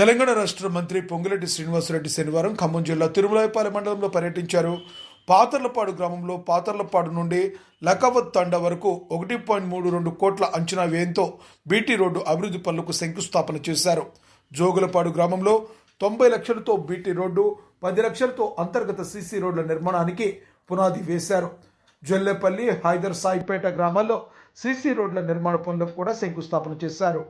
తెలంగాణ రాష్ట్ర మంత్రి పొంగులేటి శ్రీనివాసరెడ్డి శనివారం ఖమ్మం జిల్లా తిరుమలాయపాలెం మండలంలో పర్యటించారు. పాతర్లపాడు గ్రామంలో పాతర్లపాడు నుండి లకావత్ తండా వరకు ఒకటి పాయింట్ మూడు రెండు కోట్ల అంచనా వ్యయంతో బీటీ రోడ్డు అభివృద్ధి పనులకు శంకుస్థాపన చేశారు. జోగులపాడు గ్రామంలో తొంభై లక్షలతో బీటీ రోడ్డు పది లక్షలతో అంతర్గత సీసీ రోడ్ల నిర్మాణానికి పునాది వేశారు. జొల్లెపల్లి హైదర్ సాయిపేట గ్రామాల్లో సీసీ రోడ్ల నిర్మాణ పనులకు కూడా శంకుస్థాపన చేశారు.